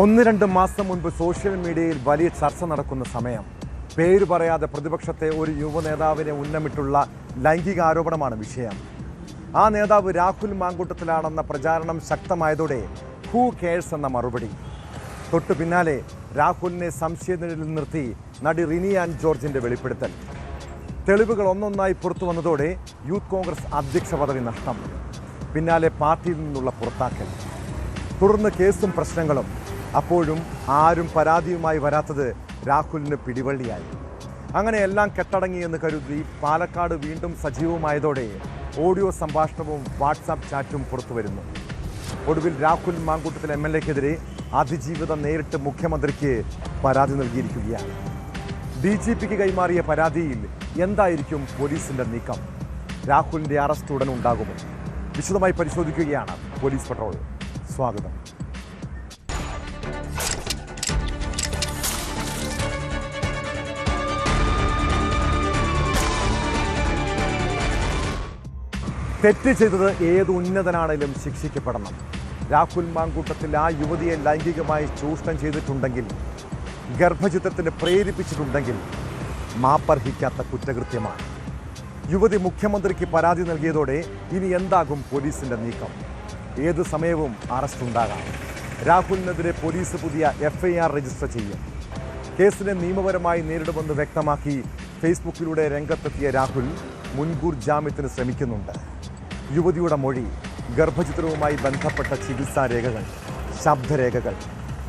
ഒന്ന് രണ്ട് മാസം മുൻപ് സോഷ്യൽ മീഡിയയിൽ വലിയ ചർച്ച നടക്കുന്ന സമയം. പേര് പറയാതെ പ്രതിപക്ഷത്തെ ഒരു യുവ നേതാവിനെ ഉന്നമിട്ടുള്ള ലൈംഗിക ആരോപണമാണ് വിഷയം. ആ നേതാവ് രാഹുൽ മാങ്കൂട്ടത്തിലാണെന്ന പ്രചാരണം ശക്തമായതോടെ ഹൂ കേഴ്സ് എന്ന മറുപടി. തൊട്ടു പിന്നാലെ രാഹുലിനെ സംശയനിഴലിൽ നിർത്തി നടി റിനി ആൻഡ് ജോർജിന്റെ വെളിപ്പെടുത്തൽ. തെളിവുകൾ ഒന്നൊന്നായി പുറത്തു വന്നതോടെ യൂത്ത് കോൺഗ്രസ് അധ്യക്ഷ പദവി നഷ്ടം. പിന്നാലെ പാർട്ടിയിൽ നിന്നുള്ള പുറത്താക്കൽ. തുടർന്ന് കേസും പ്രശ്നങ്ങളും. അപ്പോഴും ആരും പരാതിയുമായി വരാത്തത് രാഹുലിന് പിടിവള്ളിയായി. അങ്ങനെ എല്ലാം കെട്ടടങ്ങിയെന്ന് കരുതി പാലക്കാട് വീണ്ടും സജീവമായതോടെ ഓഡിയോ സംഭാഷണവും വാട്സാപ്പ് ചാറ്റും പുറത്തു വരുന്നു ഒടുവിൽ രാഹുൽ മാങ്കൂട്ടത്തിൽ എം എൽ എക്കെതിരെ അതിജീവിതം നേരിട്ട് മുഖ്യമന്ത്രിക്ക് പരാതി നൽകിയിരിക്കുകയാണ്. ഡി ജി പിക്ക് കൈമാറിയ പരാതിയിൽ എന്തായിരിക്കും പോലീസിന്റെ നീക്കം? രാഹുലിന്റെ അറസ്റ്റ് ഉടൻ ഉണ്ടാകുമോ? വിശദമായി പരിശോധിക്കുകയാണ് പോലീസ് പട്രോൾ. സ്വാഗതം. തെറ്റ് ചെയ്തത് ഏത് ഉന്നതനാണേലും ശിക്ഷിക്കപ്പെടണം. രാഹുൽ മാങ്കൂട്ടത്തിൽ ആ യുവതിയെ ലൈംഗികമായി ചൂഷണം ചെയ്തിട്ടുണ്ടെങ്കിൽ ഗർഭചിത്രത്തിന് പ്രേരിപ്പിച്ചിട്ടുണ്ടെങ്കിൽ മാപ്പർഹിക്കാത്ത കുറ്റകൃത്യമാണ്. യുവതി മുഖ്യമന്ത്രിക്ക് പരാതി നൽകിയതോടെ ഇനി എന്താകും പോലീസിന്റെ നീക്കം? ഏത് സമയവും അറസ്റ്റ് ഉണ്ടാകാം. രാഹുലിനെതിരെ പോലീസ് പുതിയ എഫ്ഐആർ രജിസ്റ്റർ ചെയ്യും. കേസിനെ നിയമപരമായി നേരിടുമെന്ന് വ്യക്തമാക്കി ഫേസ്ബുക്കിലൂടെ രംഗത്തെത്തിയ രാഹുൽ മുൻകൂർ ജാമ്യത്തിന് ശ്രമിക്കുന്നുണ്ട്. യുവതിയുടെ മൊഴി ഗർഭചിത്രവുമായി ബന്ധപ്പെട്ട ചികിത്സാ രേഖകൾ ശബ്ദരേഖകൾ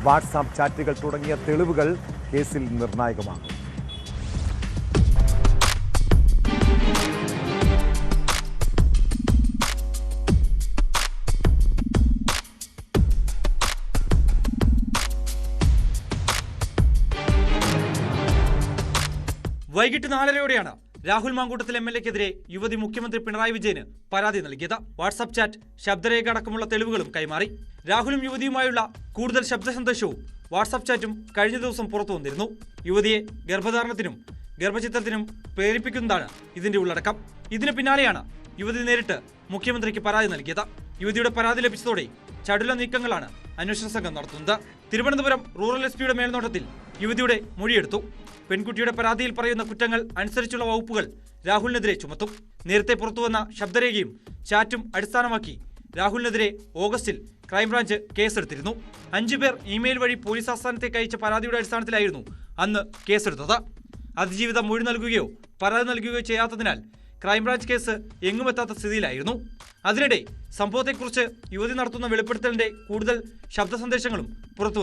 വാട്സാപ്പ് ചാറ്റുകൾ തുടങ്ങിയ തെളിവുകൾ കേസിൽ നിർണായകമാണ് വൈകിട്ട് നാലരയോടെയാണ് രാഹുൽ മാങ്കൂട്ടത്തിൽ എം എൽ എക്കെതിരെ യുവതി മുഖ്യമന്ത്രി പിണറായി വിജയന് പരാതി നൽകിയത്. വാട്സാപ്പ് ചാറ്റ് ശബ്ദരേഖ അടക്കമുള്ള തെളിവുകളും കൈമാറി. രാഹുലും യുവതിയുമായുള്ള കൂടുതൽ ശബ്ദ സന്ദേശവും വാട്സാപ്പ് ചാറ്റും കഴിഞ്ഞ ദിവസം പുറത്തു വന്നിരുന്നു. യുവതിയെ ഗർഭധാരണത്തിനും ഗർഭചിത്രത്തിനും പ്രേരിപ്പിക്കുന്നതാണ് ഇതിന്റെ ഉള്ളടക്കം. ഇതിന് പിന്നാലെയാണ് യുവതി നേരിട്ട് മുഖ്യമന്ത്രിക്ക് പരാതി നൽകിയത്. യുവതിയുടെ പരാതി ലഭിച്ചതോടെ ചടുല നീക്കങ്ങളാണ് അന്വേഷണ സംഘം നടത്തുന്നത്. തിരുവനന്തപുരം റൂറൽ എസ് പിയുടെ മേൽനോട്ടത്തിൽ യുവതിയുടെ മൊഴിയെടുത്തു. പെൺകുട്ടിയുടെ പരാതിയിൽ പറയുന്ന കുറ്റങ്ങൾ അനുസരിച്ചുള്ള വകുപ്പുകൾ രാഹുലിനെതിരെ ചുമത്തും. നേരത്തെ പുറത്തുവന്ന ശബ്ദരേഖയും ചാറ്റും അടിസ്ഥാനമാക്കി രാഹുലിനെതിരെ ഓഗസ്റ്റിൽ ക്രൈംബ്രാഞ്ച് കേസെടുത്തിരുന്നു. അഞ്ചു പേർ ഇമെയിൽ വഴി പോലീസ് ആസ്ഥാനത്തേക്ക് അയച്ച പരാതിയുടെ അടിസ്ഥാനത്തിലായിരുന്നു അന്ന് കേസെടുത്തത്. അതിജീവിതം മൊഴി നൽകുകയോ പരാതി നൽകുകയോ ചെയ്യാത്തതിനാൽ ക്രൈംബ്രാഞ്ച് കേസ് എങ്ങുമെത്താത്ത സ്ഥിതിയിലായിരുന്നു. അതിനിടെ സംഭവത്തെക്കുറിച്ച് യുവതി നടത്തുന്ന വെളിപ്പെടുത്തലിന്റെ കൂടുതൽ ശബ്ദ സന്ദേശങ്ങളും പുറത്തു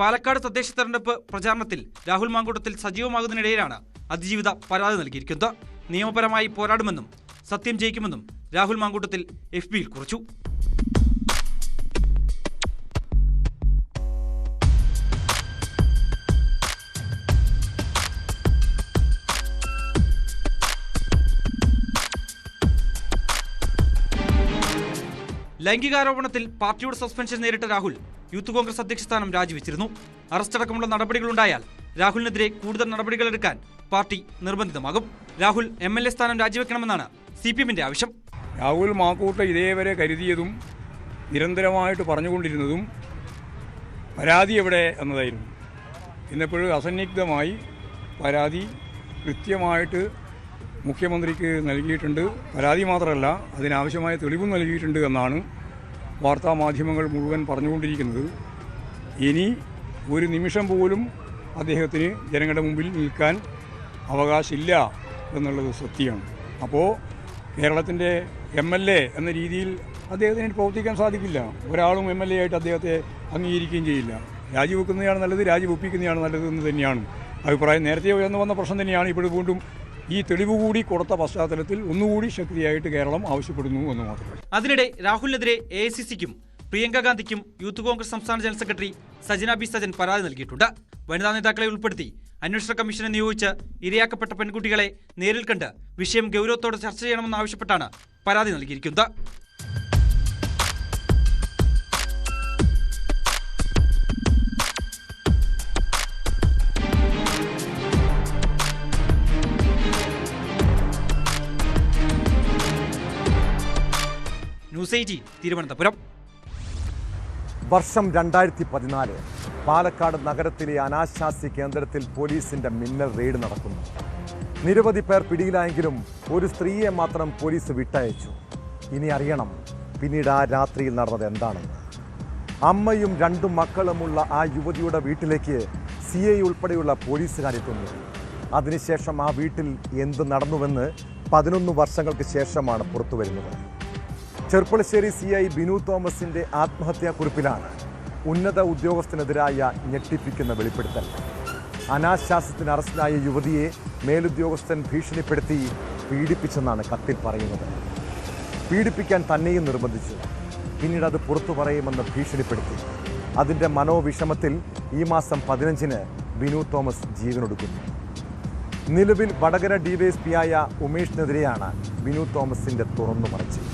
പാലക്കാട് തദ്ദേശ തെരഞ്ഞെടുപ്പ് പ്രചാരണത്തിൽ രാഹുൽ മാങ്കൂട്ടത്തിൽ സജീവമാകുന്നതിനിടയിലാണ് അതിജീവിത പരാതി നൽകിയിരിക്കുന്നത്. നിയമപരമായി പോരാടുമെന്നും സത്യം ജയിക്കുമെന്നും രാഹുൽ മാങ്കൂട്ടത്തിൽ എഫ് ബിയിൽ കുറിച്ചു. ലൈംഗികാരോപണത്തിൽ പാർട്ടിയുടെ സസ്പെൻഷൻ നേരിട്ട രാഹുൽ യൂത്ത് കോൺഗ്രസ് അധ്യക്ഷ സ്ഥാനം രാജിവെച്ചിരുന്നു. അറസ്റ്റടക്കമുള്ള നടപടികളുണ്ടായാൽ രാഹുലിനെതിരെ കൂടുതൽ നടപടികളെടുക്കാൻ പാർട്ടി നിർബന്ധിതമാകും. രാഹുൽ എം എൽ എ സ്ഥാനം രാജിവെക്കണമെന്നാണ് സി പി എമ്മിന്റെ ആവശ്യം. രാഹുൽ മാക്കൂട്ട ഇതേവരെ കരുതിയതും നിരന്തരമായിട്ട് പറഞ്ഞുകൊണ്ടിരുന്നതും പരാതി എവിടെ എന്നതായിരുന്നു. ഇന്നിപ്പോഴും അസന്നിഗ്ധമായി പരാതി കൃത്യമായിട്ട് മുഖ്യമന്ത്രിക്ക് നൽകിയിട്ടുണ്ട്. പരാതി മാത്രമല്ല അതിനാവശ്യമായ തെളിവും നൽകിയിട്ടുണ്ട് എന്നാണ് വാർത്താ മാധ്യമങ്ങൾ മുഴുവൻ പറഞ്ഞുകൊണ്ടിരിക്കുന്നത്. ഇനി ഒരു നിമിഷം പോലും അദ്ദേഹത്തിന് ജനങ്ങളുടെ മുമ്പിൽ നിൽക്കാൻ അവകാശമില്ല എന്നുള്ളത് സത്യമാണ്. അപ്പോൾ കേരളത്തിന്റെ എം എൽ എ എന്ന രീതിയിൽ അദ്ദേഹത്തിന് പ്രവർത്തിക്കാൻ സാധിക്കില്ല. ഒരാളും എം എൽ എ ആയിട്ട് അദ്ദേഹത്തെ അംഗീകരിക്കുകയും ചെയ്യില്ല. രാജിവെക്കുന്നതാണ് നല്ലത് രാജിവെപ്പിക്കുന്നതാണ് നല്ലത് എന്ന് തന്നെയാണ്. അഭിപ്രായം നേരത്തെ ഉയർന്നു വന്ന പ്രശ്നം തന്നെയാണ്. ഇപ്പോഴും വീണ്ടും ഈ തെളിവ് കൂടി കൊടുത്ത പശ്ചാത്തലത്തിൽ ഒന്നുകൂടി ശക്തിയായിട്ട് കേരളം ആവശ്യപ്പെടുന്നു എന്ന് മാത്രം. അതിനിടെ രാഹുലിനെതിരെ എ ഐ സി സിക്കും പ്രിയങ്ക ഗാന്ധിക്കും യൂത്ത് കോൺഗ്രസ് സംസ്ഥാന general secretary Sajana B Sajan പരാതി നൽകിയിട്ടുണ്ട്. വനിതാ നേതാക്കളെ ഉൾപ്പെടുത്തി അന്വേഷണ കമ്മീഷനെ നിയോഗിച്ച് ഇരയാക്കപ്പെട്ട പെൺകുട്ടികളെ നേരിൽ കണ്ട് വിഷയം ഗൗരവത്തോടെ ചർച്ച ചെയ്യണമെന്നാവശ്യപ്പെട്ടാണ് പരാതി നൽകിയിരിക്കുന്നത്. എയ്റ്റീൻ തിരുവനന്തപുരം. വർഷം രണ്ടായിരത്തി പതിനാല് പാലക്കാട് നഗരത്തിലെ അനാശാസ്യ കേന്ദ്രത്തിൽ പോലീസിന്റെ മിന്നൽ റെയ്ഡ് നടക്കുന്നു. നിരവധി പേർ പിടിയിലായെങ്കിലും ഒരു സ്ത്രീയെ മാത്രം പോലീസ് വിട്ടയച്ചു. ഇനി അറിയണം പിന്നീട് ആ രാത്രിയിൽ നടന്നത് എന്താണെന്ന് അമ്മയും രണ്ടു മക്കളുമുള്ള ആ യുവതിയുടെ വീട്ടിലേക്ക് സി ഐ ഉൾപ്പെടെയുള്ള പോലീസുകാരെത്തുന്നു അതിനുശേഷം ആ വീട്ടിൽ എന്ത് നടന്നുവെന്ന് പതിനൊന്ന് വർഷങ്ങൾക്ക് ശേഷമാണ് പുറത്തു വരുന്നത് ചെർപ്പളശ്ശേരി സി ഐ ബിനു തോമസിന്റെ ആത്മഹത്യാക്കുറിപ്പിലാണ് ഉന്നത ഉദ്യോഗസ്ഥനെതിരായ ഞെട്ടിപ്പിക്കുന്ന വെളിപ്പെടുത്തൽ. അനാശാസ്യത്തിന് അറസ്റ്റിലായ യുവതിയെ മേലുദ്യോഗസ്ഥൻ ഭീഷണിപ്പെടുത്തി പീഡിപ്പിച്ചെന്നാണ് കത്തിൽ പറയുന്നത്. പീഡിപ്പിക്കാൻ തന്നെയും നിർബന്ധിച്ചു. പിന്നീട് അത് പുറത്തു പറയുമെന്ന് ഭീഷണിപ്പെടുത്തി. അതിന്റെ മനോവിഷമത്തിൽ ഈ മാസം പതിനഞ്ചിന് ബിനു തോമസ് ജീവനൊടുക്കുന്നു നിലവിൽ വടകര ഡിവൈഎസ്പിയായ ഉമേഷിനെതിരെയാണ് ബിനു തോമസിന്റെ തുറന്നു പറച്ചിൽ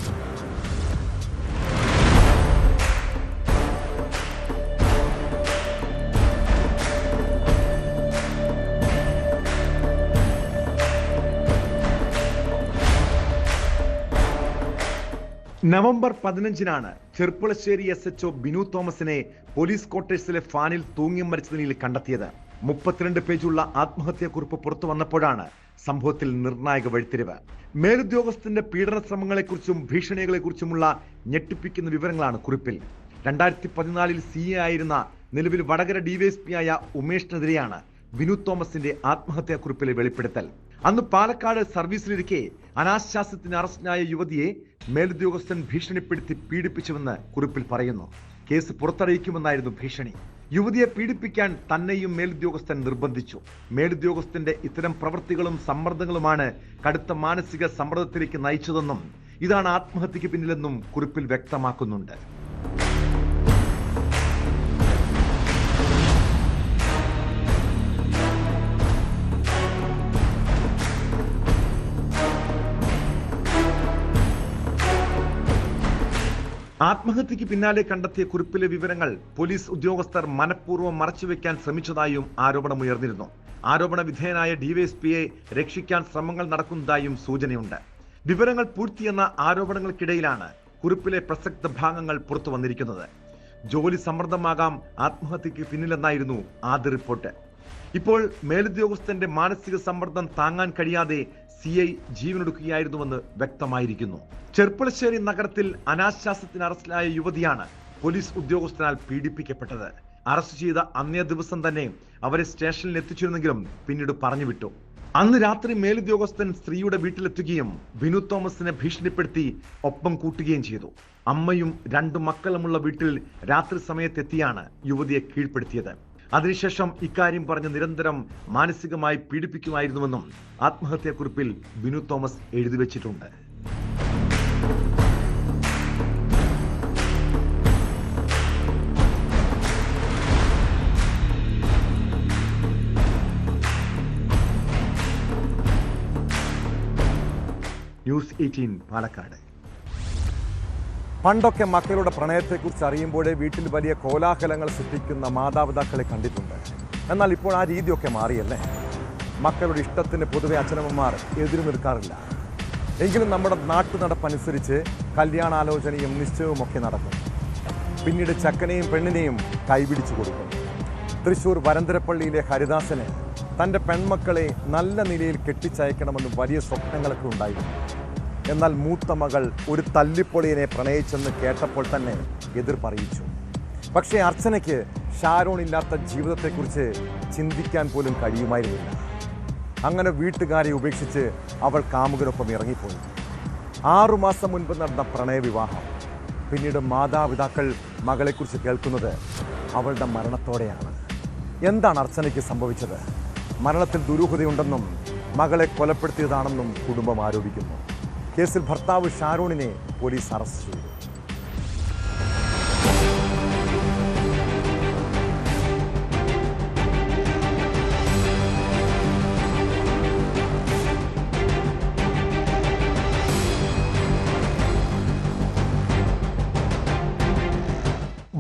നവംബർ പതിനഞ്ചിനാണ് Cherpulassery S H O Binu തോമസിനെ പോലീസ് ക്വാർട്ടേഴ്സിലെ ഫാനിൽ തൂങ്ങി മരിച്ച നിലയിൽ കണ്ടെത്തിയത്. മുപ്പത്തിരണ്ട് പേജുള്ള ആത്മഹത്യാക്കുറിപ്പ് പുറത്തു വന്നപ്പോഴാണ് സംഭവത്തിൽ നിർണായക വഴിത്തിരിവ്. മേലുദ്യോഗസ്ഥന്റെ പീഡന ശ്രമങ്ങളെക്കുറിച്ചും ഭീഷണികളെക്കുറിച്ചുമുള്ള ഞെട്ടിപ്പിക്കുന്ന വിവരങ്ങളാണ് കുറിപ്പിൽ. രണ്ടായിരത്തി പതിനാലിൽ സി എ ആയിരുന്ന നിലവിൽ വടകര ഡിവൈഎസ്പിയായ ഉമേഷിനെതിരെയാണ് വിനു തോമസിന്റെ ആത്മഹത്യാക്കുറിപ്പിലെ വെളിപ്പെടുത്തൽ. അന്ന് പാലക്കാട് സർവീസിലിരിക്കെ അനാശാസ്യത്തിന് അറസ്റ്റിനായ യുവതിയെ മേലുദ്യോഗസ്ഥൻ ഭീഷണിപ്പെടുത്തി പീഡിപ്പിച്ചുവെന്ന് കുറിപ്പിൽ പറയുന്നു. കേസ് പുറത്തറിയിക്കുമെന്നായിരുന്നു ഭീഷണി. യുവതിയെ പീഡിപ്പിക്കാൻ തന്നെയും മേലുദ്യോഗസ്ഥൻ നിർബന്ധിച്ചു. മേലുദ്യോഗസ്ഥന്റെ ഇത്തരം പ്രവൃത്തികളും സമ്മർദ്ദങ്ങളുമാണ് കടുത്ത മാനസിക സമ്മർദ്ദത്തിലേക്ക് നയിച്ചതെന്നും ഇതാണ് ആത്മഹത്യക്ക് പിന്നിലെന്നും കുറിപ്പിൽ വ്യക്തമാക്കുന്നുണ്ട്. ആത്മഹത്യക്ക് പിന്നാലെ കണ്ടെത്തിയ കുറിപ്പിലെ വിവരങ്ങൾ പോലീസ് ഉദ്യോഗസ്ഥർ മനഃപൂർവം മറച്ചുവെക്കാൻ ശ്രമിച്ചതായും ആരോപണമുയർന്നിരുന്നു. ആരോപണ വിധേയനായ ഡിവൈഎസ്പിയെ രക്ഷിക്കാൻ ശ്രമങ്ങൾ നടക്കുന്നതായും സൂചനയുണ്ട്. വിവരങ്ങൾ പൂഴ്ത്തിയെന്ന ആരോപണങ്ങൾക്കിടയിലാണ് കുറിപ്പിലെ പ്രസക്ത ഭാഗങ്ങൾ പുറത്തു വന്നിരിക്കുന്നത്. ജോലി സമ്മർദ്ദമാകാം ആത്മഹത്യക്ക് പിന്നിലെന്നായിരുന്നു ആദ്യ റിപ്പോർട്ട്. ഇപ്പോൾ മേലുദ്യോഗസ്ഥന്റെ മാനസിക സമ്മർദ്ദം താങ്ങാൻ കഴിയാതെ സി ഐ ജീവനൊടുക്കുകയായിരുന്നുവെന്ന് വ്യക്തമായിരിക്കുന്നു. ചെർപ്പളശ്ശേരി നഗരത്തിൽ അനാശാസ്യത്തിന് അറസ്റ്റിലായ യുവതിയാണ് പോലീസ് ഉദ്യോഗസ്ഥനാൽ പീഡിപ്പിക്കപ്പെട്ടത്. അറസ്റ്റ് ചെയ്ത അന്നേ ദിവസം തന്നെ അവരെ സ്റ്റേഷനിൽ എത്തിച്ചിരുന്നെങ്കിലും പിന്നീട് പറഞ്ഞുവിട്ടു. അന്ന് രാത്രി മേലുദ്യോഗസ്ഥൻ സ്ത്രീയുടെ വീട്ടിലെത്തുകയും വിനു തോമസിനെ ഭീഷണിപ്പെടുത്തി ഒപ്പം കൂട്ടുകയും ചെയ്തു. അമ്മയും രണ്ടു മക്കളുമുള്ള വീട്ടിൽ രാത്രി സമയത്തെത്തിയാണ് യുവതിയെ കീഴ്പ്പെടുത്തിയത്. അതിനുശേഷം ഇക്കാര്യം പറഞ്ഞ് നിരന്തരം മാനസികമായി പീഡിപ്പിക്കുമായിരുന്നുവെന്നും ആത്മഹത്യാക്കുറിപ്പിൽ ബിനു തോമസ് എഴുതി വച്ചിട്ടുണ്ട്. News eighteen Palakkad. പണ്ടൊക്കെ മക്കളുടെ പ്രണയത്തെക്കുറിച്ച് അറിയുമ്പോഴേ വീട്ടിൽ വലിയ കോലാഹലങ്ങൾ സൃഷ്ടിക്കുന്ന മാതാപിതാക്കളെ കണ്ടിട്ടുണ്ട്. എന്നാൽ ഇപ്പോൾ ആ രീതിയൊക്കെ മാറിയല്ലേ? മക്കളുടെ ഇഷ്ടത്തിന് പൊതുവെ അച്ഛനമ്മമാർ എതിരു നിൽക്കാറില്ല. എങ്കിലും നമ്മുടെ നാട്ടു നടപ്പനുസരിച്ച് കല്യാണാലോചനയും നിശ്ചയവും ഒക്കെ നടക്കും. പിന്നീട് ചക്കനെയും പെണ്ണിനെയും കൈപിടിച്ചു കൊടുക്കും. തൃശൂർ വരന്തരപ്പള്ളിയിലെ ഹരിദാസന് തന്റെ പെൺമക്കളെ നല്ല നിലയിൽ കെട്ടിച്ചയക്കണമെന്ന് വലിയ സ്വപ്നങ്ങളൊക്കെ ഉണ്ടായിരുന്നു. എന്നാൽ മൂത്ത മകൾ ഒരു തല്ലിപ്പൊളിയനെ പ്രണയിച്ചെന്ന് കേട്ടപ്പോൾ തന്നെ എതിർ പറയിച്ചു. പക്ഷേ അർച്ചനയ്ക്ക് ഷാരോൺ ഇല്ലാത്ത ജീവിതത്തെക്കുറിച്ച് ചിന്തിക്കാൻ പോലും കഴിയുമായിരുന്നില്ല. അങ്ങനെ വീട്ടുകാരെ ഉപേക്ഷിച്ച് അവൾ കാമുകനൊപ്പം ഇറങ്ങിപ്പോയി. ആറുമാസം മുൻപ് നടന്ന പ്രണയവിവാഹം. പിന്നീട് മാതാപിതാക്കൾ മകളെക്കുറിച്ച് കേൾക്കുന്നത് അവളുടെ മരണത്തോടെയാണ്. എന്താണ് അർച്ചനയ്ക്ക് സംഭവിച്ചത്? മരണത്തിൽ ദുരൂഹതയുണ്ടെന്നും മകളെ കൊലപ്പെടുത്തിയതാണെന്നും കുടുംബം ആരോപിക്കുന്നു. കേസിൽ ഭർത്താവ് ഷാരൂണിനെ പോലീസ് അറസ്റ്റ് ചെയ്തു.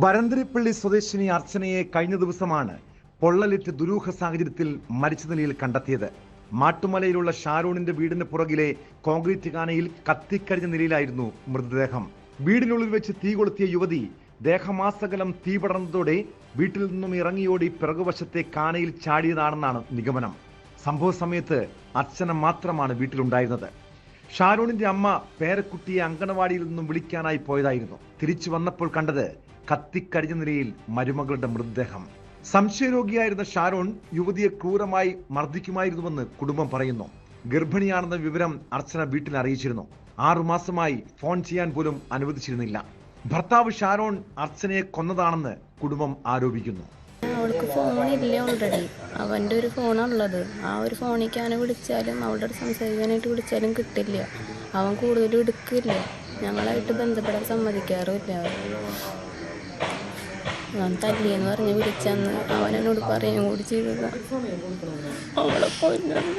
വരന്തരിപ്പള്ളി സ്വദേശിനി അർച്ചനയെ കഴിഞ്ഞ ദിവസമാണ് പൊള്ളലിറ്റ് ദുരൂഹ സാഹചര്യത്തിൽ മരിച്ച നിലയിൽ കണ്ടെത്തിയത്. മാട്ടുമലയിലുള്ള ഷാരൂണിന്റെ വീടിന് പുറകിലെ കോൺക്രീറ്റ് കാനയിൽ കത്തിക്കരിഞ്ഞ നിലയിലായിരുന്നു മൃതദേഹം. വീടിനുള്ളിൽ വെച്ച് തീ കൊളുത്തിയ യുവതി ദേഹമാസകലം തീ പടർന്നതോടെ വീട്ടിൽ നിന്നും ഇറങ്ങിയോടി പിറകുവശത്തെ കാനയിൽ ചാടിയതാണെന്നാണ് നിഗമനം. സംഭവ സമയത്ത് അർച്ചന മാത്രമാണ് വീട്ടിലുണ്ടായിരുന്നത്. ഷാരൂണിന്റെ അമ്മ പേരക്കുട്ടിയെ അങ്കണവാടിയിൽ നിന്നും വിളിക്കാനായി പോയതായിരുന്നു. തിരിച്ചു വന്നപ്പോൾ കണ്ടത് കത്തിക്കരിഞ്ഞ നിലയിൽ മരുമകളുടെ മൃതദേഹം. സംശയരോഗിയായിരുന്ന ഷാരോൺ യുവതിയെ ക്രൂരമായി മർദ്ദിക്കുമായിരുന്നുവെന്ന് കുടുംബം പറയുന്നു. ഗർഭിണിയാണെന്ന വിവരം അർച്ചന വീട്ടിൽ അറിയിച്ചിരുന്നു. ആറുമാസമായി ഫോൺ ചെയ്യാൻ പോലും അനുവദിച്ചിരുന്നില്ല. ഭർത്താവ് ഷാരോൺ അർച്ചനയെ കൊന്നതാണെന്ന് കുടുംബം ആരോപിക്കുന്നു. അവൾക്ക് ഫോണില്ല ഓൾറെഡി അവന്റെ ഒരു ഫോണുള്ളത് ആ ഒരു ഫോണിലേക്ക് അവനെ വിളിച്ചാലും അവളുടെ സംസാരിക്കാനായിട്ട് വിളിച്ചാലും കിട്ടില്ല. അവൻ കൂടുതലും എടുക്കില്ല. ഞങ്ങളായിട്ട് ബന്ധപ്പെടാൻ സമ്മതിക്കാറുമില്ല. അവൻ തല്ലിയെന്ന് പറഞ്ഞ് വിളിച്ചെന്ന് അവൻ എന്നോട് പറയുകയും കൂടി ചെയ്തതാ. അവളെ കൊല്ലണം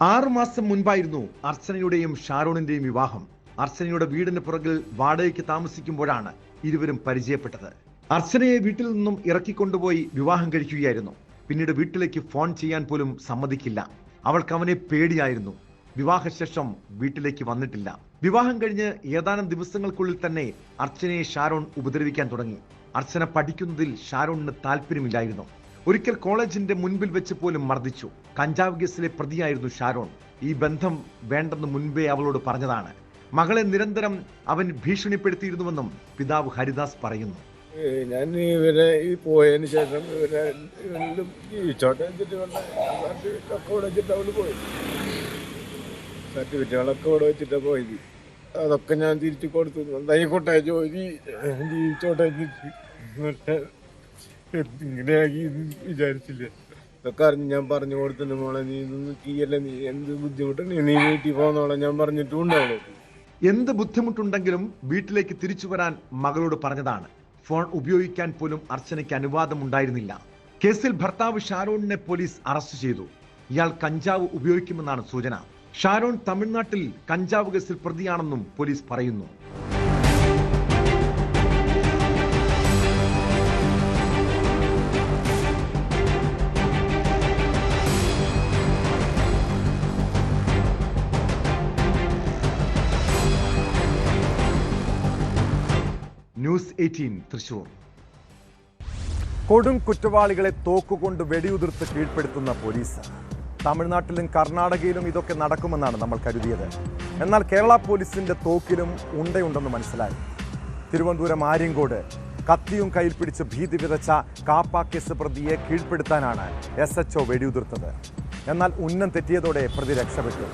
ആറുമാസം മുൻപായിരുന്നു അർച്ചനയുടെയും ഷാരോണിന്റെയും വിവാഹം. അർച്ചനയുടെ വീടിന് പുറകിൽ വാടകയ്ക്ക് താമസിക്കുമ്പോഴാണ് ഇരുവരും പരിചയപ്പെട്ടത്. അർച്ചനയെ വീട്ടിൽ നിന്നും ഇറക്കിക്കൊണ്ടുപോയി വിവാഹം കഴിക്കുകയായിരുന്നു. പിന്നീട് വീട്ടിലേക്ക് ഫോൺ ചെയ്യാൻ പോലും സമ്മതിക്കില്ല. അവൾക്ക് അവനെ പേടിയായിരുന്നു. വിവാഹശേഷം വീട്ടിലേക്ക് വന്നിട്ടില്ല. വിവാഹം കഴിഞ്ഞ് ഏതാനും ദിവസങ്ങൾക്കുള്ളിൽ തന്നെ അർച്ചനയെ ഷാരോൺ ഉപദ്രവിക്കാൻ തുടങ്ങി. അർച്ചന പഠിക്കുന്നതിൽ ഷാരോണിന് താല്പര്യമില്ലായിരുന്നു ഒരിക്കൽ കോളേജിന്റെ മുൻപിൽ വെച്ച് പോലും മർദ്ദിച്ചു. കഞ്ചാവ് കേസിലെ പ്രതിയായിരുന്നു ഷാരോൺ. ഈ ബന്ധം വേണ്ടെന്ന് മുൻപേ അവളോട് പറഞ്ഞതാണ്. മകളെ നിരന്തരം അവൻ ഭീഷണിപ്പെടുത്തിയിരുന്നുവെന്നും പിതാവ് ഹരിദാസ് പറയുന്നു. ഞാൻ ഇവരെ ഈ പോയതിന് ശേഷം ഇവരെ ജീവിച്ചോട്ടെ വെച്ചിട്ട് ഇവിടെ അവൾ പോയി. സർട്ടിഫിക്കറ്റുകളൊക്കെ ഇവിടെ വെച്ചിട്ട് പോയത്. അതൊക്കെ ഞാൻ തിരിച്ചു കൊടുത്തു. എന്തായിക്കോട്ടെ ജോലി ജീവിച്ചോട്ടെ ഇങ്ങനെയാക്കി വിചാരിച്ചില്ല. ഇതൊക്കെ അറിഞ്ഞ് ഞാൻ പറഞ്ഞു കൊടുത്തിട്ട് മോളെ നീ ഇതൊന്നും ചെയ്യല്ല നീ എന്ത് ബുദ്ധിമുട്ടുണ്ട് നീ വീട്ടിൽ പോകുന്നോളെ ഞാൻ പറഞ്ഞിട്ടും ഉണ്ടാവുള്ളൂ എന്ത് ബുദ്ധിമുട്ടുണ്ടെങ്കിലും വീട്ടിലേക്ക് തിരിച്ചു വരാൻ മകളോട് പറഞ്ഞതാണ്. ഫോൺ ഉപയോഗിക്കാൻ പോലും അർച്ചനയ്ക്ക് അനുവാദം ഉണ്ടായിരുന്നില്ല കേസിൽ ഭർത്താവ് ഷാരോണിനെ പോലീസ് അറസ്റ്റ് ചെയ്തു. ഇയാൾ കഞ്ചാവ് ഉപയോഗിക്കുമെന്നാണ് സൂചന. ഷാരോൺ തമിഴ്നാട്ടിൽ കഞ്ചാവ് കേസിൽ പ്രതിയാണെന്നും പോലീസ് പറയുന്നു. News eighteen Thrissur. കൊടും കുറ്റവാളികളെ തോക്കുകൊണ്ട് വെടിയുതിർത്ത് കീഴ്പ്പെടുത്തുന്ന പോലീസ്. തമിഴ്നാട്ടിലും കർണാടകയിലും ഇതൊക്കെ നടക്കുമെന്നാണ് നമ്മൾ കരുതിയത്. എന്നാൽ കേരള പോലീസിന്റെ തോക്കിലും ഉണ്ടയുണ്ടെന്ന് മനസ്സിലായി. തിരുവനന്തപുരം ആര്യങ്കോട് കത്തിയും കയ്യിൽ പിടിച്ച് ഭീതി വിതച്ച കാപ്പ കേസ് പ്രതിയെ കീഴ്പ്പെടുത്താനാണ് എസ് എച്ച് വെടിയുതിർത്തത്. എന്നാൽ ഉന്നം തെറ്റിയതോടെ പ്രതി രക്ഷപ്പെട്ടു.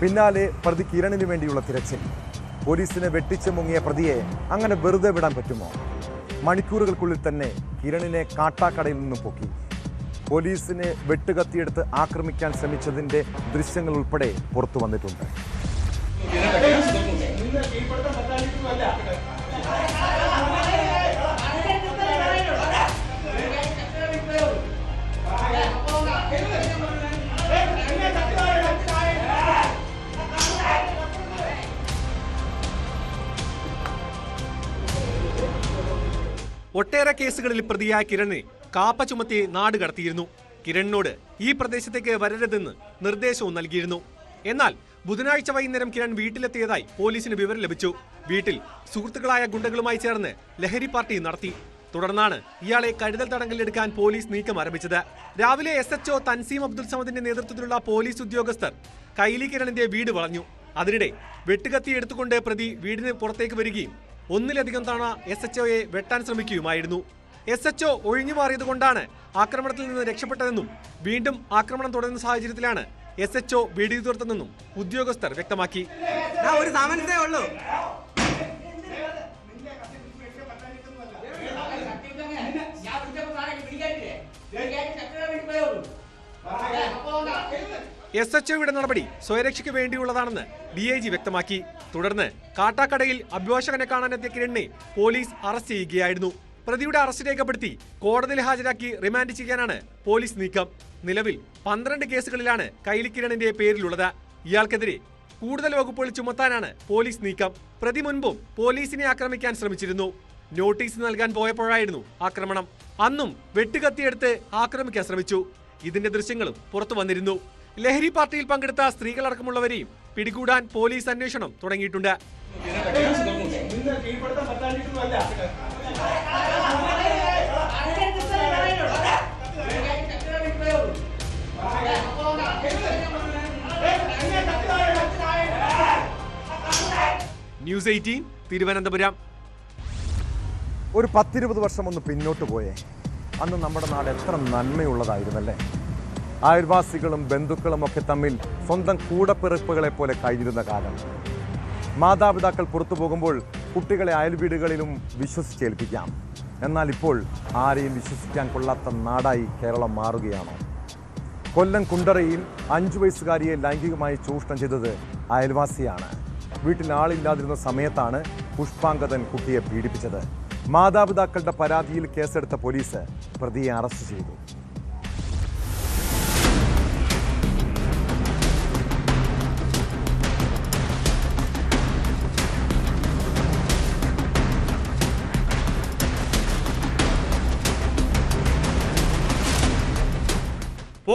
പിന്നാലെ പ്രതി കിരണിന് വേണ്ടിയുള്ള തിരച്ചിൽ. പോലീസിനെ വെട്ടിച്ച് മുങ്ങിയ പ്രതിയെ അങ്ങനെ വെറുതെ വിടാൻ പറ്റുമോ? മണിക്കൂറുകൾക്കുള്ളിൽ തന്നെ കിരണിനെ കാട്ടാക്കടയിൽ നിന്നും പൊക്കി. പോലീസിനെ വെട്ടുകത്തിയെടുത്ത് ആക്രമിക്കാൻ ശ്രമിച്ചതിന്റെ ദൃശ്യങ്ങൾ ഉൾപ്പെടെ പുറത്തു വന്നിട്ടുണ്ട്. ഒട്ടേറെ കേസുകളിൽ പ്രതിയായ കിരണിനെ കാപ്പ ചുമത്തി നാട് കടത്തിയിരുന്നു. കിരണിനോട് ഈ പ്രദേശത്തേക്ക് വരരുതെന്ന് നിർദ്ദേശവും നൽകിയിരുന്നു. എന്നാൽ ബുധനാഴ്ച വൈകുന്നേരം കിരൺ വീട്ടിലെത്തിയതായി പോലീസിന് വിവരം ലഭിച്ചു. വീട്ടിൽ സുഹൃത്തുക്കളായ ഗുണ്ടകളുമായി ചേർന്ന് ലഹരി പാർട്ടി നടത്തി. തുടർന്നാണ് ഇയാളെ കരുതൽ തടങ്കലിലെടുക്കാൻ പോലീസ് നീക്കം ആരംഭിച്ചത്. രാവിലെ S H O Thanseem Abdul സമദിന്റെ നേതൃത്വത്തിലുള്ള പോലീസ് ഉദ്യോഗസ്ഥർ കൈലി കിരണിന്റെ വീട് വളഞ്ഞു. അതിനിടെ വെട്ടുകത്തി എടുത്തുകൊണ്ട് പ്രതി വീടിന് പുറത്തേക്ക് വരികയും ഒന്നിലധികം തവണ എസ് എച്ച് ഒയെ വെട്ടാൻ ശ്രമിക്കുകയുമായിരുന്നു. എസ് എച്ച് ഒ ഒഴിഞ്ഞു മാറിയതുകൊണ്ടാണ് ആക്രമണത്തിൽ നിന്ന് രക്ഷപ്പെട്ടതെന്നും വീണ്ടും ആക്രമണം തുടരുന്ന സാഹചര്യത്തിലാണ് എസ് എച്ച് ഒ വെടിയുതിർത്തതെന്നും ഉദ്യോഗസ്ഥർ വ്യക്തമാക്കി. ഒരു ഉള്ളൂ. എസ് എച്ച് ഒയുടെ നടപടി സ്വയരക്ഷയ്ക്ക് വേണ്ടിയുള്ളതാണെന്ന് ഡി ഐ ജി വ്യക്തമാക്കി. തുടർന്ന് കാട്ടാക്കടയിൽ അഭിഭാഷകനെ കാണാനെത്തിയ കിരണിനെ പോലീസ് അറസ്റ്റ് ചെയ്യുകയായിരുന്നു. പ്രതിയുടെ അറസ്റ്റ് രേഖപ്പെടുത്തി കോടതിയിൽ ഹാജരാക്കി റിമാൻഡ് ചെയ്യാനാണ് പോലീസ് നീക്കം. നിലവിൽ പന്ത്രണ്ട് കേസുകളിലാണ് കൈലിക്കിരണിന്റെ പേരിലുള്ളത്. ഇയാൾക്കെതിരെ കൂടുതൽ വകുപ്പുകൾ ചുമത്താനാണ് പോലീസ് നീക്കം. പ്രതി മുൻപും പോലീസിനെ ആക്രമിക്കാൻ ശ്രമിച്ചിരുന്നു. നോട്ടീസ് നൽകാൻ പോയപ്പോഴായിരുന്നു ആക്രമണം. അന്നും വെട്ടുകത്തിയെടുത്ത് ആക്രമിക്കാൻ ശ്രമിച്ചു. ഇതിന്റെ ദൃശ്യങ്ങളും പുറത്തു വന്നിരുന്നു. ലഹരി പാർട്ടിയിൽ പങ്കെടുത്ത സ്ത്രീകളടക്കമുള്ളവരെയും പിടികൂടാൻ പോലീസ് അന്വേഷണം തുടങ്ങിയിട്ടുണ്ട്. ന്യൂസ് എയ്റ്റീൻ തിരുവനന്തപുരം ഒരു പത്തിരുപത് വർഷം ഒന്ന് പിന്നോട്ട് പോയേ. അന്ന് നമ്മുടെ നാട് എത്ര നന്മയുള്ളതായിരുന്നല്ലേ? അയൽവാസികളും ബന്ധുക്കളും ഒക്കെ തമ്മിൽ സ്വന്തം കൂടപ്പിറപ്പുകളെ പോലെ കഴിഞ്ഞിരുന്ന കാലം. മാതാപിതാക്കൾ പുറത്തു പോകുമ്പോൾ കുട്ടികളെ അയൽവീടുകളിലും വിശ്വസിച്ചേൽപ്പിക്കാം. എന്നാൽ ഇപ്പോൾ ആരെയും വിശ്വസിക്കാൻ കൊള്ളാത്ത നാടായി കേരളം മാറുകയാണോ. കൊല്ലം കുണ്ടറയിൽ അഞ്ചു വയസ്സുകാരിയെ ലൈംഗികമായി ചൂഷണം ചെയ്തത് അയൽവാസിയാണ്. വീട്ടിൽ ആളില്ലാതിരുന്ന സമയത്താണ് പുഷ്പാങ്കതൻ കുട്ടിയെ പീഡിപ്പിച്ചത്. മാതാപിതാക്കളുടെ പരാതിയിൽ കേസെടുത്ത പോലീസ് പ്രതിയെ അറസ്റ്റ് ചെയ്തു.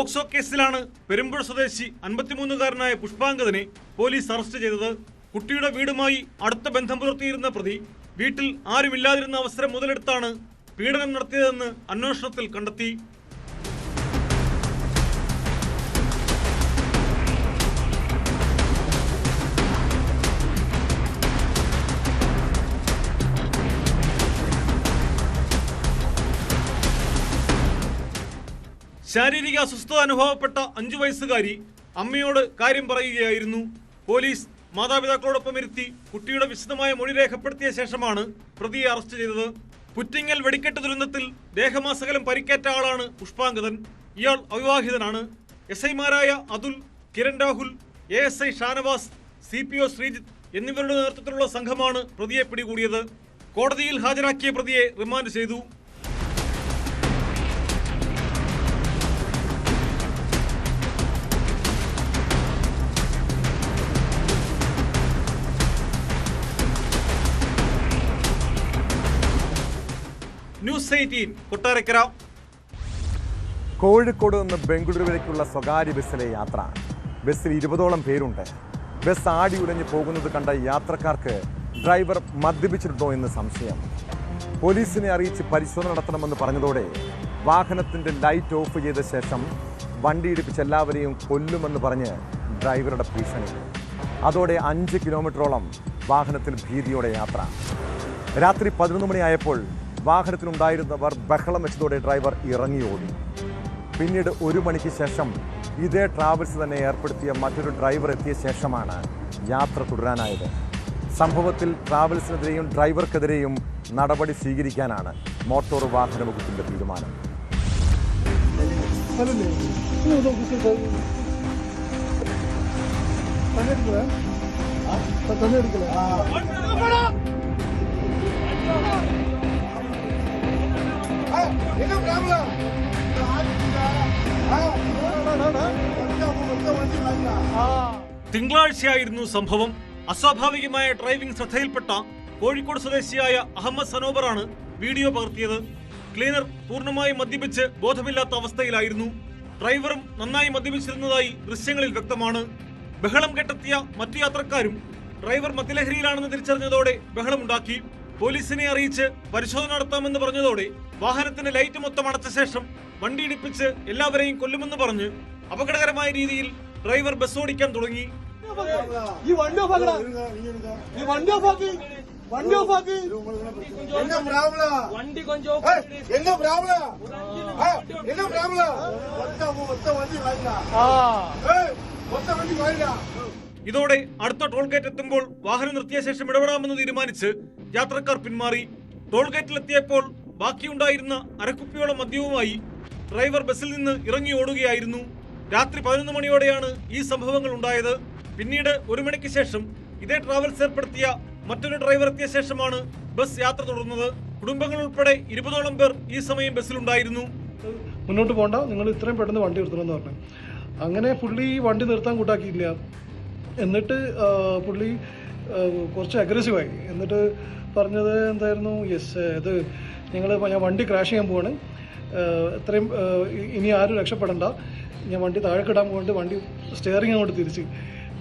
പോക്സോ കേസിലാണ് പെരുമ്പുഴ സ്വദേശി അൻപത്തിമൂന്നുകാരനായ പുഷ്പാങ്കദനെ പോലീസ് അറസ്റ്റ് ചെയ്തത്. കുട്ടിയുടെ വീടുമായി അടുത്ത ബന്ധം പുലർത്തിയിരുന്ന പ്രതി വീട്ടിൽ ആരുമില്ലാതിരുന്ന അവസരം മുതലെടുത്താണ് പീഡനം നടത്തിയതെന്ന് അന്വേഷണത്തിൽ കണ്ടെത്തി. ശാരീരിക അസ്വസ്ഥത അനുഭവപ്പെട്ട അഞ്ചു വയസ്സുകാരി അമ്മയോട് കാര്യം പറയുകയായിരുന്നു. പോലീസ് മാതാപിതാക്കളോടൊപ്പം ഇരുത്തി കുട്ടിയുടെ വിശദമായ മൊഴി രേഖപ്പെടുത്തിയ ശേഷമാണ് പ്രതിയെ അറസ്റ്റ് ചെയ്തത്. പുറ്റിങ്ങൽ വെടിക്കെട്ട് ദുരന്തത്തിൽ ദേഹമാസകലം പരിക്കേറ്റ ആളാണ് പുഷ്പാങ്കതൻ ഇയാൾ അവിവാഹിതനാണ്. എസ് ഐമാരായ Athul Kiran Rahul A S I Shanavas C P O Sreejith എന്നിവരുടെ നേതൃത്വത്തിലുള്ള സംഘമാണ് പ്രതിയെ പിടികൂടിയത്. കോടതിയിൽ ഹാജരാക്കിയ പ്രതിയെ റിമാൻഡ് ചെയ്തു. News eighteen Kottarakkara. കോഴിക്കോട് നിന്ന് ബംഗളൂരുവിലേക്കുള്ള സ്വകാര്യ ബസ്സിലെ യാത്ര. ബസ്സിൽ ഇരുപതോളം പേരുണ്ട്. ബസ് ആടി ഉലഞ്ഞു പോകുന്നത് കണ്ട യാത്രക്കാർക്ക് ഡ്രൈവർ മദ്യപിച്ചിട്ടുണ്ടോ എന്ന് സംശയം. പോലീസിനെ അറിയിച്ച് പരിശോധന നടത്തണമെന്ന് പറഞ്ഞതോടെ വാഹനത്തിന്റെ ലൈറ്റ് ഓഫ് ചെയ്ത ശേഷം വണ്ടി ഇടിപ്പിച്ച് എല്ലാവരെയും കൊല്ലുമെന്ന് പറഞ്ഞ് ഡ്രൈവറുടെ ഭീഷണി. അതോടെ അഞ്ച് കിലോമീറ്ററോളം വാഹനത്തിൽ ഭീതിയോടെ യാത്ര. രാത്രി പതിനൊന്ന് മണിയായപ്പോൾ വാഹനത്തിലുണ്ടായിരുന്നവർ ബഹളം വെച്ചതോടെ ഡ്രൈവർ ഇറങ്ങി ഓടി പിന്നീട് ഒരു മണിക്ക് ശേഷം ഇതേ ട്രാവൽസ് തന്നെ ഏർപ്പെടുത്തിയ മറ്റൊരു ഡ്രൈവർ എത്തിയ ശേഷമാണ് യാത്ര തുടരാനായത്. സംഭവത്തിൽ ട്രാവൽസിനെതിരെയും ഡ്രൈവർക്കെതിരെയും നടപടി സ്വീകരിക്കാനാണ് മോട്ടോർ വാഹന വകുപ്പിന്റെ തീരുമാനം. തിങ്കളാഴ്ചയായിരുന്നു സംഭവം. അസ്വാഭാവികമായ ഡ്രൈവിംഗ് ശ്രദ്ധയിൽപ്പെട്ട കോഴിക്കോട് സ്വദേശിയായ അഹമ്മദ് സനോബറാണ് വീഡിയോ പകർത്തിയത്. ക്ലീനർ പൂർണമായും മദ്യപിച്ച് ബോധമില്ലാത്ത അവസ്ഥയിലായിരുന്നു. ഡ്രൈവറും നന്നായി മദ്യപിച്ചിരുന്നതായി ദൃശ്യങ്ങളിൽ വ്യക്തമാണ്. ബഹളം കെട്ടെത്തിയ മറ്റു യാത്രക്കാരും ഡ്രൈവർ മദ്യലഹരിയിലാണെന്ന് തിരിച്ചറിഞ്ഞതോടെ ബഹളമുണ്ടാക്കി. പോലീസിനെ അറിയിച്ച് പരിശോധന നടത്താമെന്ന് പറഞ്ഞതോടെ വാഹനത്തിന്റെ ലൈറ്റ് മൊത്തം അടച്ച ശേഷം വണ്ടി ഇടിപ്പിച്ച് എല്ലാവരെയും കൊല്ലുമെന്ന് പറഞ്ഞ് അപകടകരമായ രീതിയിൽ ഡ്രൈവർ ബസ് ഓടിക്കാൻ തുടങ്ങി. ഈ വണ്ടി വണ്ടി വണ്ടി വണ്ടി ഇതോടെ അടുത്ത ടോൾഗേറ്റ് എത്തുമ്പോൾ വാഹനം നിർത്തിയ ശേഷം ഇടപെടാമെന്ന് തീരുമാനിച്ച് യാത്രക്കാർ പിന്മാറി. ടോൾഗേറ്റിൽ എത്തിയപ്പോൾ ബാക്കിയുണ്ടായിരുന്ന അരക്കുപ്പിയോളം മദ്യവുമായി ഡ്രൈവർ ബസ്സിൽ നിന്ന് ഇറങ്ങി ഓടുകയായിരുന്നു. രാത്രി പതിനൊന്ന് മണിയോടെയാണ് ഈ സംഭവങ്ങൾ ഉണ്ടായത്. പിന്നീട് ഒരു മണിക്ക് ശേഷം ഇതേ ട്രാവൽസ് ഏർപ്പെടുത്തിയ മറ്റൊരു ഡ്രൈവർ എത്തിയ ശേഷമാണ് ബസ് യാത്ര തുടർന്നത്. കുടുംബങ്ങൾ ഉൾപ്പെടെ ഇരുപതോളം പേർ ഈ സമയം ബസ്സിലുണ്ടായിരുന്നു മുന്നോട്ട് പോകണ്ട നിങ്ങൾ ഇത്രയും പെട്ടെന്ന് വണ്ടി നിർത്തണമെന്ന് പറഞ്ഞു. അങ്ങനെ പുള്ളി വണ്ടി നിർത്താൻ കൂട്ടാക്കിയില്ല. എന്നിട്ട് പുള്ളി കുറച്ച് അഗ്രസീവായി എന്നിട്ട് പറഞ്ഞത് എന്തായിരുന്നു? യെസ് ഇത് ഞങ്ങൾ ഞാൻ വണ്ടി ക്രാഷ് ചെയ്യാൻ പോവാണ്. ആ, എത്രയും ആ, ഇ- ഇനി ആരും രക്ഷപ്പെടണ്ട. ഞാൻ വണ്ടി താഴെ കിടാൻ പോയിട്ട് വണ്ടി സ്റ്റിയറിംഗ് അങ്ങോട്ട് തിരിച്ച്.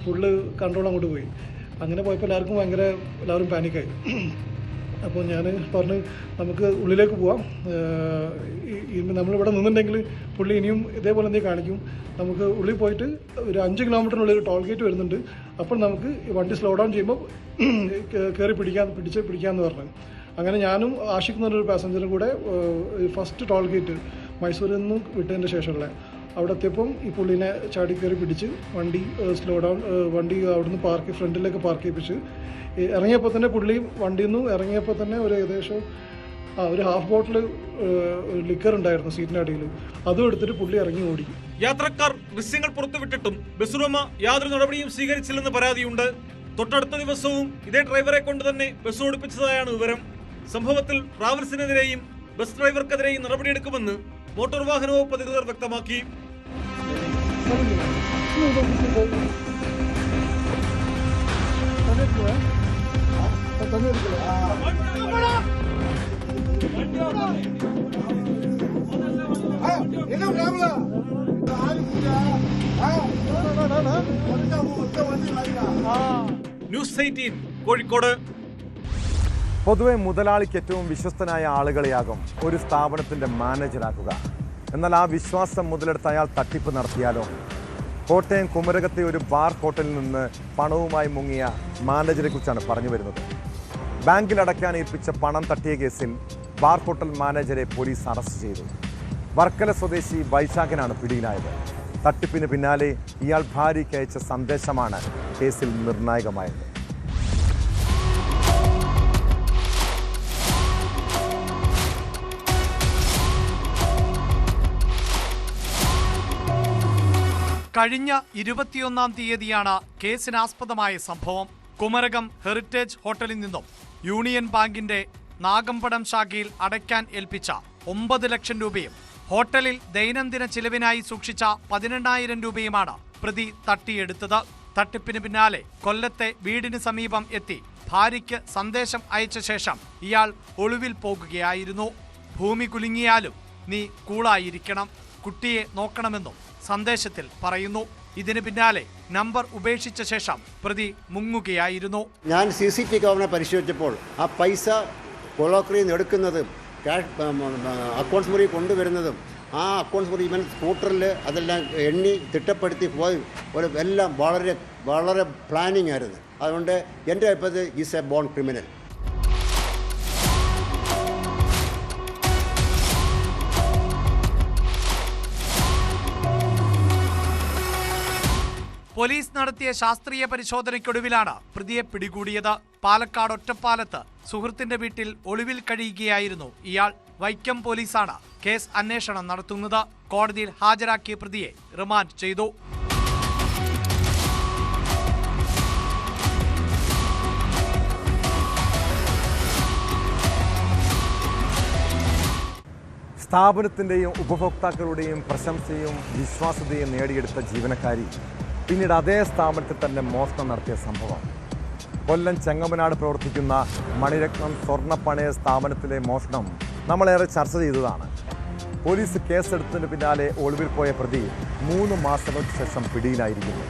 ഫുള്ള് കൺട്രോൾ അങ്ങോട്ട് പോയി. അങ്ങനെ പോയപ്പോൾ എല്ലാവർക്കും ഭയങ്കര എല്ലാവരും പാനിക്കായി അപ്പോൾ ഞാൻ പറഞ്ഞു നമുക്ക് ഉള്ളിലേക്ക് പോവാം. നമ്മളിവിടെ നിന്നിട്ടുണ്ടെങ്കിൽ പുള്ളി ഇനിയും ഇതേപോലെ എന്തെങ്കിലും കാണിക്കും. നമുക്ക് ഉള്ളിൽ പോയിട്ട് ഒരു അഞ്ച് കിലോമീറ്ററിനുള്ളിൽ ഒരു ടോൾ ഗേറ്റ് വരുന്നുണ്ട്. അപ്പോൾ നമുക്ക് വണ്ടി സ്ലോ ഡൗൺ ചെയ്യുമ്പോൾ കയറി പിടിക്കാൻ പിടിച്ച് പിടിക്കാമെന്ന് പറഞ്ഞു. അങ്ങനെ ഞാനും ആഷിഖ് എന്ന് പറഞ്ഞൊരു പാസഞ്ചറും കൂടെ ഫസ്റ്റ് ടോൾ ഗേറ്റ് മൈസൂരിൽ നിന്നും വിട്ടതിന്റെ ശേഷമുള്ള അവിടെ എത്തിയപ്പം ഈ പുള്ളിനെ ചാടി കയറി പിടിച്ച് വണ്ടി സ്ലോ ഡൗൺ വണ്ടി അവിടുന്ന് പാർക്ക് ഫ്രണ്ടിലേക്ക് പാർക്ക് ചെയ്യിപ്പിച്ച് ഇറങ്ങിയപ്പോൾ തന്നെ പുള്ളി വണ്ടിയിൽ നിന്നും ഇറങ്ങിയപ്പോൾ തന്നെ ഒരു ഏകദേശം ആ ഒരു ഹാഫ് ബോട്ടിൽ ലിക്കർ ഉണ്ടായിരുന്നു സീറ്റിന്റെ അടിയിൽ. അതും എടുത്തിട്ട് പുള്ളി ഇറങ്ങി ഓടി. യാത്രക്കാർ ദൃശ്യങ്ങൾ പുറത്തുവിട്ടിട്ടും ബസ്സുടമ യാതൊരു നടപടിയും സ്വീകരിച്ചില്ലെന്ന് പരാതിയുണ്ട്. തൊട്ടടുത്ത ദിവസവും ഇതേ ഡ്രൈവറെ കൊണ്ട് തന്നെ ബസ് ഓടിപ്പിച്ചതായാണ് വിവരം. സംഭവത്തിൽ ട്രാവൽസിനെതിരെയും ബസ് ഡ്രൈവർക്കെതിരെയും നടപടിയെടുക്കുമെന്ന് മോട്ടോർ വാഹന വകുപ്പ് അധികൃതർ വ്യക്തമാക്കി. News eighteen Kozhikode. പൊതുവെ മുതലാളിക്ക് ഏറ്റവും വിശ്വസ്തനായ ആളുകളെയാകും ഒരു സ്ഥാപനത്തിന്റെ മാനേജറാക്കുക എന്നാൽ ആ വിശ്വാസം മുതലെടുത്ത് അയാൾ തട്ടിപ്പ് നടത്തിയാലോ? കോട്ടയം കുമരകത്തെ ഒരു ബാർ ഹോട്ടലിൽ നിന്ന് പണവുമായി മുങ്ങിയ മാനേജറെ കുറിച്ചാണ് പറഞ്ഞു വരുന്നത്. ബാങ്കിൽ അടയ്ക്കാൻ ഏൽപ്പിച്ച പണം തട്ടിയ കേസിൽ ബാർ ഹോട്ടൽ മാനേജരെ പോലീസ് അറസ്റ്റ് ചെയ്തു. വർക്കല സ്വദേശി വൈശാഖനാണ് പിടിയിലായത്. തട്ടിപ്പിന് പിന്നാലെ ഇയാൾ ഭാര്യയ്ക്ക് അയച്ച സന്ദേശമാണ് കേസിൽ നിർണായകമായത്. കഴിഞ്ഞ ഇരുപത്തിയൊന്നാം തീയതിയാണ് കേസിനാസ്പദമായ സംഭവം. കുമരകം ഹെറിറ്റേജ് ഹോട്ടലിൽ നിന്നും യൂണിയൻ ബാങ്കിന്റെ നാഗമ്പടം ശാഖയിൽ അടയ്ക്കാൻ ഏൽപ്പിച്ച ഒമ്പത് ലക്ഷം രൂപയും ഹോട്ടലിൽ ദൈനംദിന ചിലവിനായി സൂക്ഷിച്ച പതിനെണ്ണായിരം രൂപയുമാണ് പ്രതി തട്ടിയെടുത്തത്. തട്ടിപ്പിന് പിന്നാലെ കൊല്ലത്തെ വീടിന് സമീപം എത്തി ഭാര്യയ്ക്ക് സന്ദേശം അയച്ച ശേഷം ഇയാൾ ഒളിവിൽ പോകുകയായിരുന്നു. ഭൂമി കുലുങ്ങിയാലും നീ കൂളായിരിക്കണം. കുട്ടിയെ നോക്കണമെന്നും സന്ദേശത്തിൽ പറയുന്നു. ഇതിന് പിന്നാലെ നമ്പർ ഉപേക്ഷിച്ച ശേഷം പ്രതി മുങ്ങുകയായിരുന്നു. ഞാൻ സി സി ടി ക്യാമറ പരിശോധിച്ചപ്പോൾ ആ പൈസ കൊളോക്കറിയിൽ നിന്ന് എടുക്കുന്നതും ക്യാഷ് അക്കൗണ്ട്സ് മുറി കൊണ്ടുവരുന്നതും ആ അക്കൗണ്ട്സ് മുറി ഇവൻ സ്കൂട്ടറിൽ അതെല്ലാം എണ്ണി തിട്ടപ്പെടുത്തി പോയി. ഒരു എല്ലാം വളരെ വളരെ പ്ലാനിങ് ആയിരുന്നു. അതുകൊണ്ട് എന്റെ അഭിപ്രായത്തിൽ is a born criminal police നടത്തിയ ശാസ്ത്രീയ പരിശോധനയ്ക്കൊടുവിലാണ് പ്രതിയെ പിടികൂടിയത്. പാലക്കാട് ഒറ്റപ്പാലത്ത് സുഹൃത്തിന്റെ വീട്ടിൽ ഒളിവിൽ കഴിയുകയായിരുന്നു ഇയാൾ. വൈക്കം പോലീസാണ് കേസ് അന്വേഷണം നടത്തുന്നത്. കോടതിയിൽ ഹാജരാക്കിയ പ്രതിയെ റിമാൻഡ് ചെയ്തു. സ്ഥാപനത്തിന്റെയും ഉപഭോക്താക്കളുടെയും പ്രശംസയും വിശ്വാസ്യതയും നേടിയെടുത്ത ജീവനക്കാരി പിന്നീട് അതേ സ്ഥാപനത്തിൽ തന്നെ മോഷണം നടത്തിയ സംഭവം. കൊല്ലം ചെങ്ങമനാട് പ്രവർത്തിക്കുന്ന മണിരത്നം സ്വർണപ്പണയ സ്ഥാപനത്തിലെ മോഷണം നമ്മളേറെ ചർച്ച ചെയ്തതാണ്. പോലീസ് കേസെടുത്തതിന് പിന്നാലെ ഒളിവിൽ പോയ പ്രതി മൂന്ന് മാസങ്ങൾക്ക് ശേഷം പിടിയിലായിരിക്കുന്നു.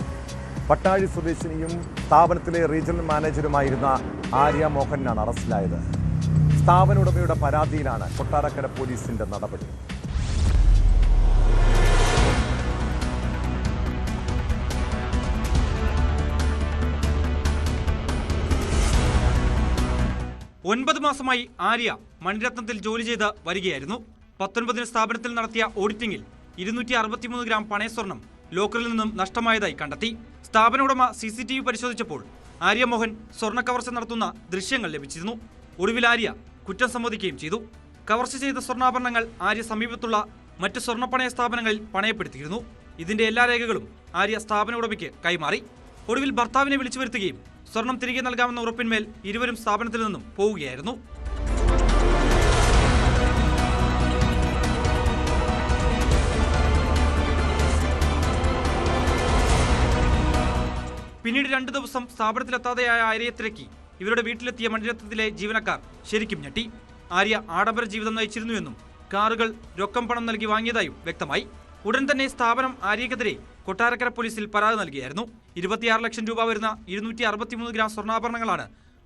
പട്ടാഴി സ്വദേശിനിയും സ്ഥാപനത്തിലെ റീജിയണൽ മാനേജറുമായിരുന്ന ആര്യ മോഹനാണ് അറസ്റ്റിലായത്. സ്ഥാപന ഉടമയുടെ പരാതിയിലാണ് കൊട്ടാരക്കര പോലീസിന്റെ നടപടി. ഒൻപത് മാസമായി ആര്യ മണിരത്നത്തിൽ ജോലി ചെയ്ത് വരികയായിരുന്നു. പത്തൊൻപതിന് സ്ഥാപനത്തിൽ നടത്തിയ ഓഡിറ്റിംഗിൽ ഇരുന്നൂറ്റി അറുപത്തിമൂന്ന് ഗ്രാം പണയസ്വർണം ലോക്കറിൽ നിന്നും നഷ്ടമായതായി കണ്ടെത്തി. സ്ഥാപന ഉടമ സി സി ടി വി പരിശോധിച്ചപ്പോൾ ആര്യമോഹൻ സ്വർണ കവർച്ച നടത്തുന്ന ദൃശ്യങ്ങൾ ലഭിച്ചിരുന്നു. ഒടുവിൽ ആര്യ കുറ്റം സമ്മതിക്കുകയും ചെയ്തു. കവർച്ച ചെയ്ത സ്വർണാഭരണങ്ങൾ ആര്യ സമീപത്തുള്ള മറ്റ് സ്വർണപ്പണയ സ്ഥാപനങ്ങളിൽ പണയപ്പെടുത്തിയിരുന്നു. ഇതിന്റെ എല്ലാ രേഖകളും ആര്യ സ്ഥാപന ഉടമയ്ക്ക് കൈമാറി. ഒടുവിൽ ഭർത്താവിനെ വിളിച്ചു വരുത്തുകയും സ്വർണം തിരികെ നൽകാമെന്ന ഉറപ്പിന്മേൽ ഇരുവരും സ്ഥാപനത്തിൽ നിന്നും പോവുകയായിരുന്നു. പിന്നീട് രണ്ടു ദിവസം സ്ഥാപനത്തിലെത്താതെയായ ആര്യയെ തിരക്കി ഇവരുടെ വീട്ടിലെത്തിയ മണ്ഡലത്തിലെ ജീവനക്കാർ ശരിക്കും ഞെട്ടി. ആര്യ ആഡംബര ജീവിതം നയിച്ചിരുന്നുവെന്നും കാറുകൾ രൊക്കം പണം നൽകി വാങ്ങിയതായും വ്യക്തമായി. ഉടൻ തന്നെ സ്ഥാപനം ആര്യക്കെതിരെ കൊട്ടാരക്കര പോലീസിൽ പരാതി നൽകിയായിരുന്നു. ഇരുപത്തിയാറ് ലക്ഷം രൂപ വരുന്ന ഇരുന്നൂറ്റി അറുപത്തിമൂന്ന് ഗ്രാം സ്വർണാഭരണങ്ങളാണ്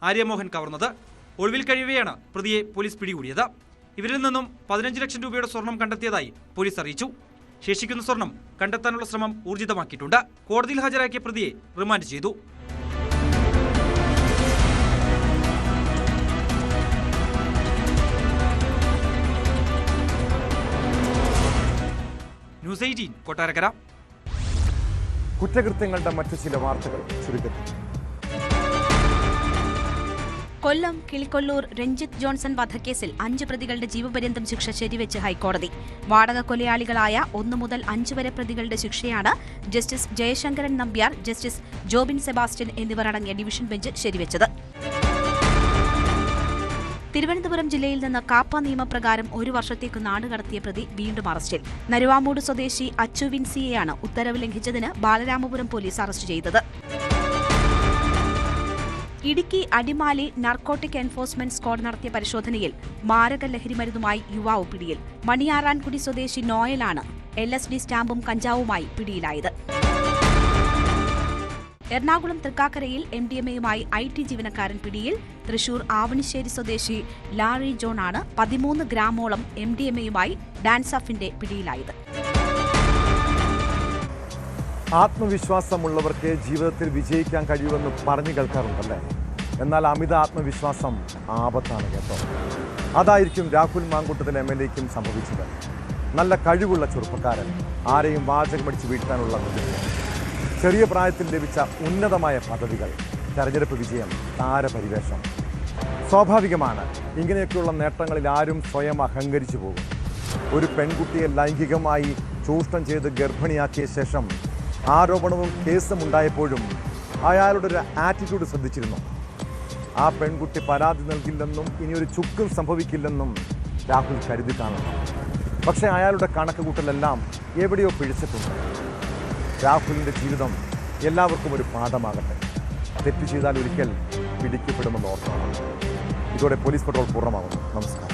ആര്യമോഹൻ കവർന്നത്. ഒളിവിൽ കഴിയവെയാണ് പ്രതിയെ പോലീസ് പിടികൂടിയത്. ഇവരിൽ നിന്നും പതിനഞ്ച് ലക്ഷം രൂപയുടെ സ്വർണം കണ്ടെത്തിയതായി പോലീസ് അറിയിച്ചു. ശേഷിക്കുന്ന സ്വർണം കണ്ടെത്താനുള്ള ശ്രമം ഊർജിതമാക്കിയിട്ടുണ്ട്. കോടതിയിൽ ഹാജരാക്കിയ പ്രതിയെ റിമാൻഡ് ചെയ്തു. News eighteen Kottarakkara. കുറ്റകൃത്യങ്ങളുടെ മറ്റു ചില വാർത്തകൾ ചുരുക്കത്തിൽ. കൊല്ലം കിളിക്കൊല്ലൂർ രഞ്ജിത്ത് ജോൺസൺ വധക്കേസിൽ അഞ്ച് പ്രതികളുടെ ജീവപര്യന്തം ശിക്ഷ ശരിവെച്ച് ഹൈക്കോടതി. വാടക കൊലയാളികളായ ഒന്നു മുതൽ അഞ്ച് വരെ പ്രതികളുടെ ശിക്ഷയാണ് ജസ്റ്റിസ് ജയശങ്കരൻ നമ്പ്യാർ ജസ്റ്റിസ് ജോബിൻ സെബാസ്റ്റ്യൻ എന്നിവർ അടങ്ങിയ ഡിവിഷൻ ബെഞ്ച് ശരിവെച്ചത്. തിരുവനന്തപുരം ജില്ലയിൽ നിന്ന് കാപ്പ നിയമപ്രകാരം ഒരു വർഷത്തേക്ക് നാടുകടത്തിയ പ്രതി വീണ്ടും അറസ്റ്റിൽ. നരുവാമൂട് സ്വദേശി അച്ചു വിൻസിയെയാണ് ഉത്തരവ് ലംഘിച്ചതിന് ബാലരാമപുരം പോലീസ് അറസ്റ്റ് ചെയ്തത്. Idukki Adimali narcotic enforcement squad നടത്തിയ പരിശോധനയിൽ മാരക ലഹരിമരുന്നുമായി യുവാവ് പിടിയിൽ. മണിയാറാൻകുടി സ്വദേശി നോയലാണ് എൽ എസ് ഡി സ്റ്റാമ്പും കഞ്ചാവുമായി പിടിയിലായത്. എറണാകുളം തൃക്കാക്കരയിൽ എം ഡി എം എയുമായി ഐ ടി ജീവനക്കാരൻ പിടിയിൽ തൃശൂർ ആവണിശ്ശേരി സ്വദേശി ലാറി ജോൺ ആണ് പതിമൂന്ന് ഗ്രാമോളം എം ഡി എം എയുമായി ഡാൻസഫിന്റെ പിടിയിലായത്. ആത്മവിശ്വാസമുള്ളവർക്ക് ജീവിതത്തിൽ വിജയിക്കാൻ കഴിയുമെന്ന് പറഞ്ഞു കേൾക്കാറുണ്ടല്ലേ? എന്നാൽ അമിത ആത്മവിശ്വാസം ആപത്താണ് കേട്ടോ. അതായിരിക്കും രാഹുൽ മാങ്കൂട്ടത്തിൽ എം എൽ എക്കും സംഭവിച്ചത്. നല്ല കഴിവുള്ള ചെറുപ്പക്കാരൻ ആരെയും വാചകമടിച്ച് വീഴ്ത്താനുള്ള ചെറിയ പ്രായത്തിൽ ലഭിച്ച ഉന്നതമായ പദവികൾ. തെരഞ്ഞെടുപ്പ് വിജയം താരപരിവേഷം. സ്വാഭാവികമാണ് ഇങ്ങനെയൊക്കെയുള്ള നേട്ടങ്ങളിൽ ആരും സ്വയം അഹങ്കരിച്ചു പോകും. ഒരു പെൺകുട്ടിയെ ലൈംഗികമായി ചൂഷണം ചെയ്ത് ഗർഭിണിയാക്കിയ ശേഷം ആരോപണവും കേസും ഉണ്ടായപ്പോഴും അയാളുടെ ഒരു ആറ്റിറ്റ്യൂഡ് ശ്രദ്ധിച്ചിരുന്നു. ആ പെൺകുട്ടി പരാതി നൽകില്ലെന്നും ഇനി ഒരു ചുക്കും സംഭവിക്കില്ലെന്നും രാഹുൽ കരുതി കാണുന്നു. പക്ഷേ അയാളുടെ കണക്ക് കൂട്ടലെല്ലാം എവിടെയോ പിഴച്ചിട്ടുണ്ട്. രാഹുലിന്റെ ജീവിതം എല്ലാവർക്കും ഒരു പാഠമാകട്ടെ. തെറ്റ് ചെയ്താൽ ഒരിക്കൽ പിടിക്കപ്പെടുമെന്ന് ഓർക്കണം. ഇതോടെ പോലീസ് പട്രോൾ പൂർണമാകുന്നു. നമസ്കാരം.